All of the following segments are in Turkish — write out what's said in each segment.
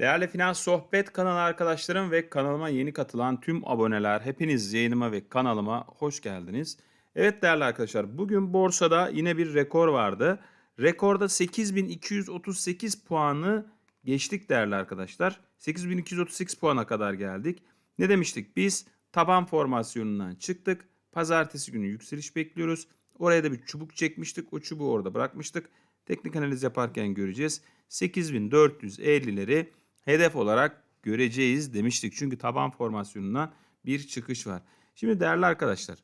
Değerli Finans Sohbet kanalı arkadaşlarım ve kanalıma yeni katılan tüm aboneler, hepiniz yayınıma ve kanalıma hoş geldiniz. Evet değerli arkadaşlar, bugün borsada yine bir rekor vardı. Rekorda 8238 puanı geçtik değerli arkadaşlar. 8238 puana kadar geldik. Ne demiştik? Biz taban formasyonundan çıktık. Pazartesi günü yükseliş bekliyoruz. Oraya da bir çubuk çekmiştik. O çubuğu orada bırakmıştık. Teknik analiz yaparken göreceğiz. 8450'leri hedef olarak göreceğiz demiştik. Çünkü taban formasyonundan bir çıkış var. Şimdi değerli arkadaşlar.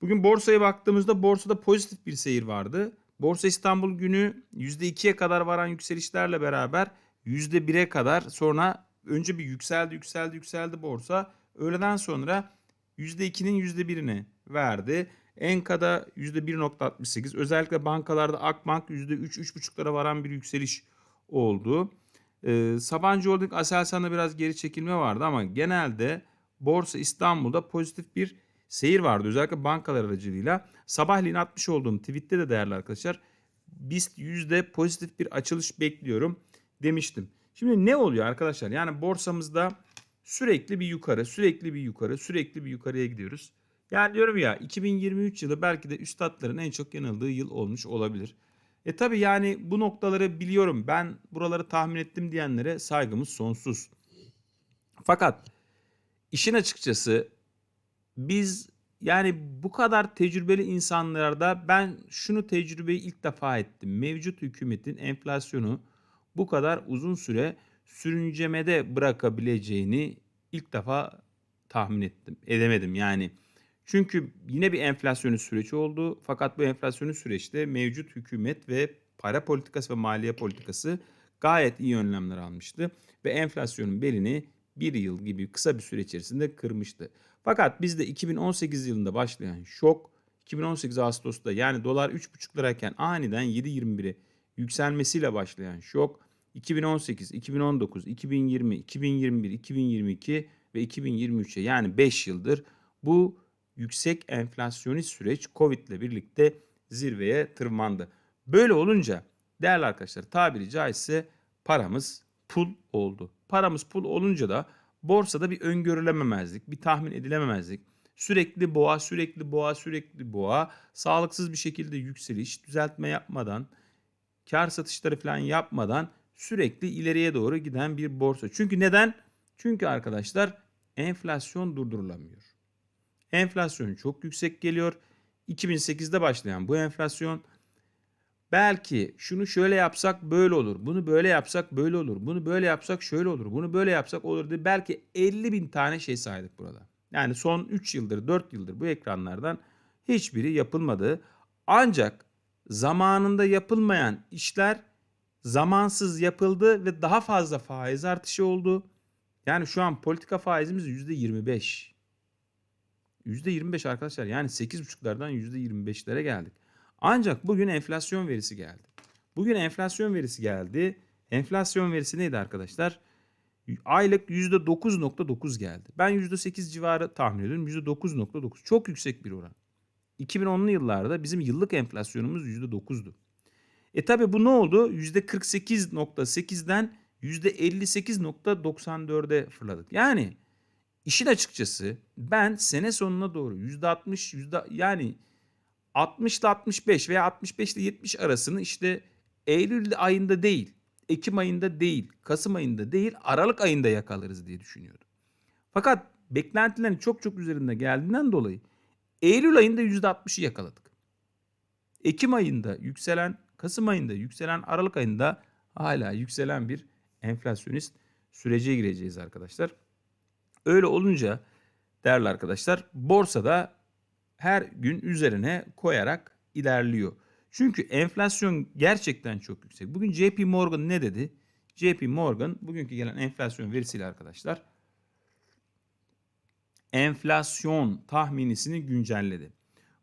Bugün borsaya baktığımızda borsada pozitif bir seyir vardı. Borsa İstanbul günü %2'ye kadar varan yükselişlerle beraber %1'e kadar sonra önce bir yükseldi yükseldi yükseldi borsa. Öğleden sonra %2'nin %1'ine verdi. Enka'da %1.68 özellikle bankalarda Akbank %3-3.5'lara varan bir yükseliş oldu. Ee, Sabancı Holding Aselsan'da biraz geri çekilme vardı ama genelde Borsa İstanbul'da pozitif bir seyir vardı. Özellikle bankalar aracılığıyla. Sabahleyin atmış olduğum tweette de değerli arkadaşlar BIST yüzde pozitif bir açılış bekliyorum demiştim. Şimdi ne oluyor arkadaşlar? Yani borsamızda sürekli bir yukarı, sürekli bir yukarı, sürekli bir yukarıya gidiyoruz. Yani diyorum ya 2023 yılı belki de üstadların en çok yanıldığı yıl olmuş olabilir. E tabi yani bu noktaları biliyorum ben buraları tahmin ettim diyenlere saygımız sonsuz. Fakat işin açıkçası biz yani bu kadar tecrübeli insanlarda ben şunu tecrübeyi ilk defa ettim. Mevcut hükümetin enflasyonu bu kadar uzun süre sürüncemede bırakabileceğini ilk defa tahmin ettim. Edemedim yani. Çünkü yine bir enflasyonist süreç oldu. Fakat bu enflasyonist süreçte mevcut hükümet ve para politikası ve maliye politikası gayet iyi önlemler almıştı. Ve enflasyonun belini bir yıl gibi kısa bir süre içerisinde kırmıştı. Fakat bizde 2018 yılında başlayan şok 2018 Ağustos'ta yani dolar 3,5 lirayken aniden 7.21'e yükselmesiyle başlayan şok 2018, 2019, 2020, 2021, 2022 ve 2023'e yani 5 yıldır bu yüksek enflasyonist süreç Covid ile birlikte zirveye tırmandı. Böyle olunca değerli arkadaşlar tabiri caizse paramız pul oldu. Paramız pul olunca da borsada bir öngörülememezlik, bir tahmin edilememezlik, sürekli boğa, sürekli boğa, sürekli boğa, sağlıksız bir şekilde yükseliş, düzeltme yapmadan, kar satışları falan yapmadan sürekli ileriye doğru giden bir borsa. Çünkü neden? Çünkü arkadaşlar enflasyon durdurulamıyor. Enflasyon çok yüksek geliyor. 2008'de başlayan bu enflasyon belki şunu şöyle yapsak böyle olur. Bunu böyle yapsak böyle olur. Bunu böyle yapsak şöyle olur. Bunu böyle yapsak olur diye belki 50 bin tane şey saydık burada. Yani son 3 yıldır 4 yıldır bu ekranlardan hiçbiri yapılmadı. Ancak zamanında yapılmayan işler zamansız yapıldı ve daha fazla faiz artışı oldu. Yani şu an politika faizimiz %25. %25 arkadaşlar yani 8,5'lardan %25'lere geldik. Ancak bugün enflasyon verisi geldi. Bugün enflasyon verisi geldi. Enflasyon verisi neydi arkadaşlar? Aylık %9.9 geldi. Ben %8 civarı tahmin ediyorum. %9.9 çok yüksek bir oran. 2010'lu yıllarda bizim yıllık enflasyonumuz %9'du. E tabi bu ne oldu? %48.8'den %58.94'e fırladık. Yani işin açıkçası ben sene sonuna doğru %60 yüzde yani 60 ile 65 veya 65 ile 70 arasını işte Eylül ayında değil, Ekim ayında değil, Kasım ayında değil, Aralık ayında yakalarız diye düşünüyordum. Fakat beklentilerin çok çok üzerinde geldiğinden dolayı Eylül ayında %60'ı yakaladık. Ekim ayında yükselen, Kasım ayında yükselen, Aralık ayında hala yükselen bir enflasyonist sürece gireceğiz arkadaşlar. Öyle olunca değerli arkadaşlar borsada her gün üzerine koyarak ilerliyor. Çünkü enflasyon gerçekten çok yüksek. Bugün JP Morgan ne dedi? JP Morgan bugünkü gelen enflasyon verisiyle arkadaşlar enflasyon tahminisini güncelledi.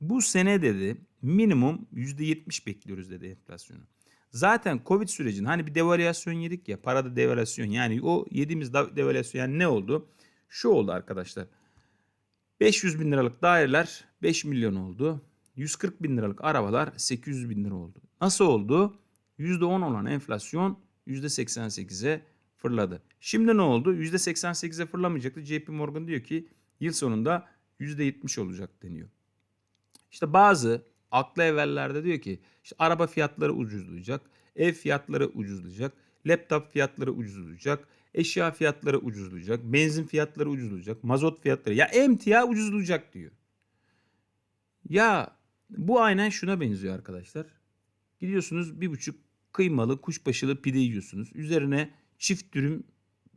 Bu sene dedi minimum %70 bekliyoruz dedi enflasyonu. Zaten Covid sürecinin hani bir devalüasyon yedik ya parada devalüasyon yani o yediğimiz devalüasyon yani ne oldu? Şu oldu arkadaşlar. 500 bin liralık daireler 5 milyon oldu. 140 bin liralık arabalar 800 bin lira oldu. Nasıl oldu? %10 olan enflasyon %88'e fırladı. Şimdi ne oldu? %88'e fırlamayacaktı. JP Morgan diyor ki yıl sonunda %70 olacak deniyor. İşte bazı aklı evvellerde diyor ki işte araba fiyatları ucuzlayacak, ev fiyatları ucuzlayacak, laptop fiyatları ucuzlayacak, eşya fiyatları ucuzlayacak, benzin fiyatları ucuzlayacak, mazot fiyatları ya emtia ucuzlayacak diyor. Ya bu aynen şuna benziyor arkadaşlar. Gidiyorsunuz bir buçuk kıymalı kuşbaşılı pide yiyorsunuz. Üzerine çift dürüm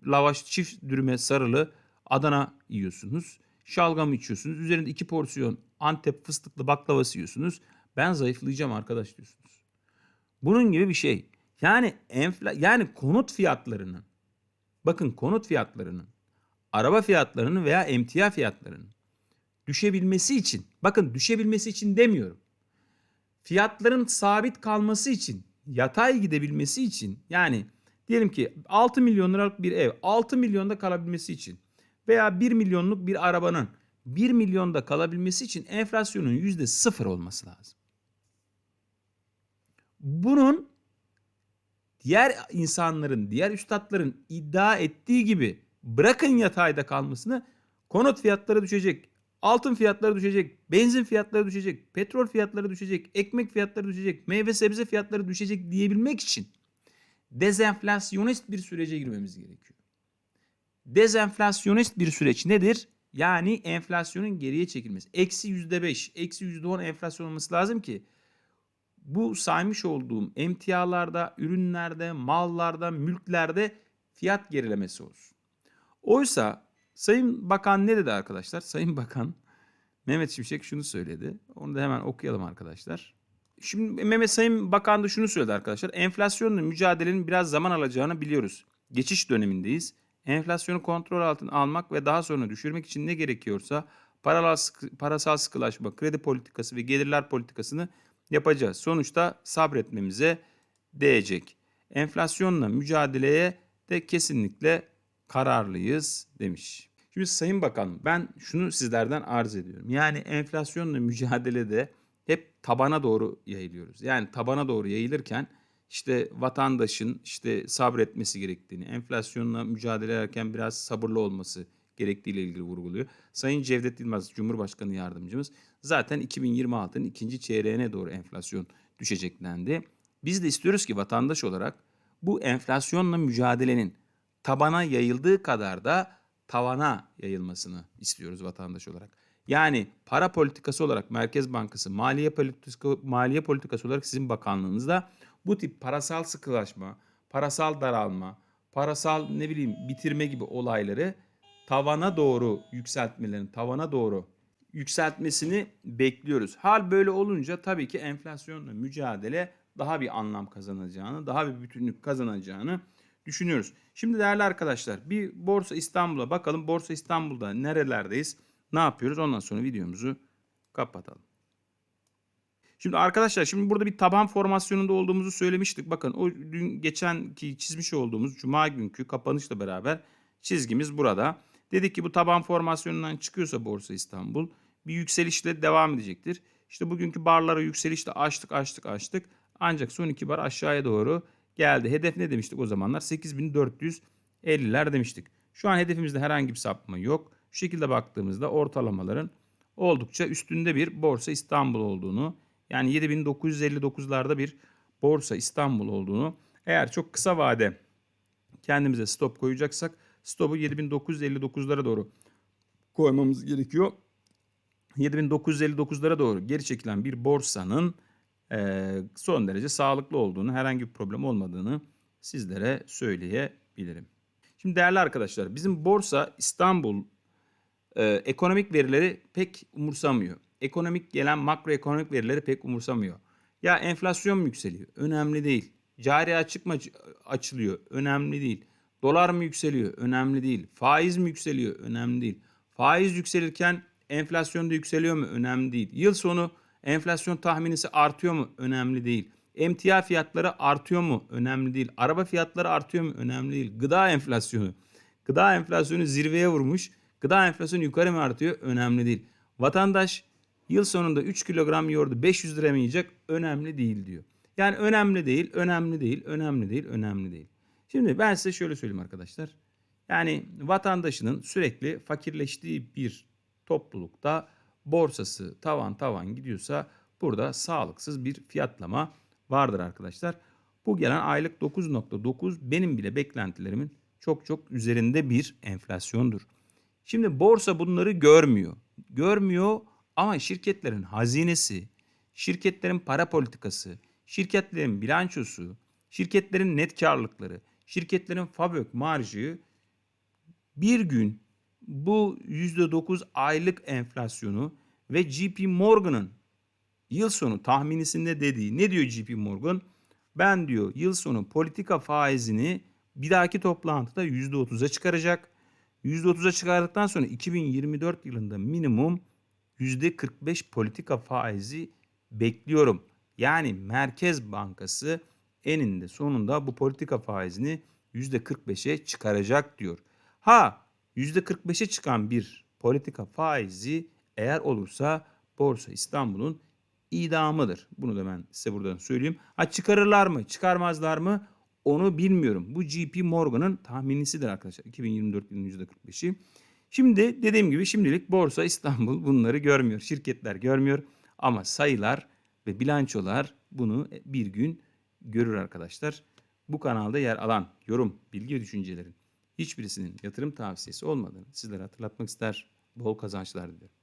lavaş çift dürüme sarılı Adana yiyorsunuz. Şalgam içiyorsunuz. Üzerinde iki porsiyon Antep fıstıklı baklavası yiyorsunuz. Ben zayıflayacağım arkadaş diyorsunuz. Bunun gibi bir şey. Yani enfla yani konut fiyatlarının bakın konut fiyatlarının araba fiyatlarının veya emtia fiyatlarının düşebilmesi için bakın düşebilmesi için demiyorum. Fiyatların sabit kalması için yatay gidebilmesi için yani diyelim ki 6 milyon liralık bir ev 6 milyonda kalabilmesi için veya 1 milyonluk bir arabanın 1 milyonda kalabilmesi için enflasyonun yüzde sıfır olması lazım. Bunun diğer insanların, diğer üstadların iddia ettiği gibi bırakın yatayda kalmasını konut fiyatları düşecek, altın fiyatları düşecek, benzin fiyatları düşecek, petrol fiyatları düşecek, ekmek fiyatları düşecek, meyve sebze fiyatları düşecek diyebilmek için dezenflasyonist bir sürece girmemiz gerekiyor. Dezenflasyonist bir süreç nedir? Yani enflasyonun geriye çekilmesi. Eksi yüzde beş, eksi yüzde on enflasyon olması lazım ki bu saymış olduğum emtialarda, ürünlerde, mallarda, mülklerde fiyat gerilemesi olsun. Oysa Sayın Bakan ne dedi arkadaşlar? Sayın Bakan Mehmet Şimşek şunu söyledi. Onu da hemen okuyalım arkadaşlar. Şimdi Mehmet Sayın Bakan da şunu söyledi arkadaşlar. Enflasyonla mücadelenin biraz zaman alacağını biliyoruz. Geçiş dönemindeyiz. Enflasyonu kontrol altına almak ve daha sonra düşürmek için ne gerekiyorsa parasal, sıkı, parasal sıkılaşma, kredi politikası ve gelirler politikasını yapacağız. Sonuçta sabretmemize değecek. Enflasyonla mücadeleye de kesinlikle kararlıyız demiş. Şimdi Sayın Bakan ben şunu sizlerden arz ediyorum. Yani enflasyonla mücadelede hep tabana doğru yayılıyoruz. Yani tabana doğru yayılırken işte vatandaşın işte sabretmesi gerektiğini, enflasyonla mücadele ederken biraz sabırlı olması gerektiğiyle ilgili vurguluyor. Sayın Cevdet Yılmaz Cumhurbaşkanı yardımcımız zaten 2026'nın ikinci çeyreğine doğru enflasyon düşecek dendi. Biz de istiyoruz ki vatandaş olarak bu enflasyonla mücadelenin tabana yayıldığı kadar da tavana yayılmasını istiyoruz vatandaş olarak. Yani para politikası olarak Merkez Bankası, maliye politikası, maliye politikası olarak sizin bakanlığınızda bu tip parasal sıkılaşma, parasal daralma, parasal ne bileyim bitirme gibi olayları tavana doğru yükseltmelerini, tavana doğru yükseltmesini bekliyoruz. Hal böyle olunca tabii ki enflasyonla mücadele daha bir anlam kazanacağını, daha bir bütünlük kazanacağını düşünüyoruz. Şimdi değerli arkadaşlar bir Borsa İstanbul'a bakalım. Borsa İstanbul'da nerelerdeyiz? Ne yapıyoruz? Ondan sonra videomuzu kapatalım. Şimdi arkadaşlar şimdi burada bir taban formasyonunda olduğumuzu söylemiştik. Bakın o dün geçenki çizmiş olduğumuz cuma günkü kapanışla beraber çizgimiz burada. Dedik ki bu taban formasyonundan çıkıyorsa Borsa İstanbul bir yükselişle devam edecektir. İşte bugünkü barlara yükselişle açtık açtık açtık. Ancak son iki bar aşağıya doğru geldi. Hedef ne demiştik o zamanlar? 8450'ler demiştik. Şu an hedefimizde herhangi bir sapma yok. Şu şekilde baktığımızda ortalamaların oldukça üstünde bir Borsa İstanbul olduğunu yani 7959'larda bir Borsa İstanbul olduğunu eğer çok kısa vade kendimize stop koyacaksak stopu 7959'lara doğru koymamız gerekiyor. 7959'lara doğru geri çekilen bir borsanın e, son derece sağlıklı olduğunu, herhangi bir problem olmadığını sizlere söyleyebilirim. Şimdi değerli arkadaşlar bizim borsa İstanbul e, ekonomik verileri pek umursamıyor. Ekonomik gelen makroekonomik verileri pek umursamıyor. Ya enflasyon yükseliyor? Önemli değil. Cari açık mı açılıyor? Önemli değil. Dolar mı yükseliyor? Önemli değil. Faiz mi yükseliyor? Önemli değil. Faiz yükselirken enflasyon da yükseliyor mu? Önemli değil. Yıl sonu enflasyon tahminisi artıyor mu? Önemli değil. Emtia fiyatları artıyor mu? Önemli değil. Araba fiyatları artıyor mu? Önemli değil. Gıda enflasyonu. Gıda enflasyonu zirveye vurmuş. Gıda enflasyonu yukarı mı artıyor? Önemli değil. Vatandaş yıl sonunda 3 kilogram yoğurdu 500 lira mı yiyecek? Önemli değil diyor. Yani önemli değil, önemli değil, önemli değil, önemli değil. Şimdi ben size şöyle söyleyeyim arkadaşlar. Yani vatandaşının sürekli fakirleştiği bir toplulukta borsası tavan tavan gidiyorsa burada sağlıksız bir fiyatlama vardır arkadaşlar. Bu gelen aylık 9.9 benim bile beklentilerimin çok çok üzerinde bir enflasyondur. Şimdi borsa bunları görmüyor. Görmüyor ama şirketlerin hazinesi, şirketlerin para politikası, şirketlerin bilançosu, şirketlerin net karlılıkları, şirketlerin fabrik marjı bir gün bu %9 aylık enflasyonu ve JP Morgan'ın yıl sonu tahminisinde dediği ne diyor JP Morgan? Ben diyor yıl sonu politika faizini bir dahaki toplantıda %30'a çıkaracak. %30'a çıkardıktan sonra 2024 yılında minimum %45 politika faizi bekliyorum. Yani Merkez Bankası eninde sonunda bu politika faizini %45'e çıkaracak diyor. Ha %45'e çıkan bir politika faizi eğer olursa Borsa İstanbul'un idamıdır. Bunu da ben size buradan söyleyeyim. Ha çıkarırlar mı, çıkarmazlar mı? Onu bilmiyorum. Bu JP Morgan'ın tahminisidir arkadaşlar. 2024 yılının %45'i. Şimdi dediğim gibi şimdilik Borsa İstanbul bunları görmüyor. Şirketler görmüyor ama sayılar ve bilançolar bunu bir gün görür arkadaşlar. Bu kanalda yer alan yorum, bilgi ve düşüncelerin hiçbirisinin yatırım tavsiyesi olmadığını sizlere hatırlatmak ister. Bol kazançlar dilerim.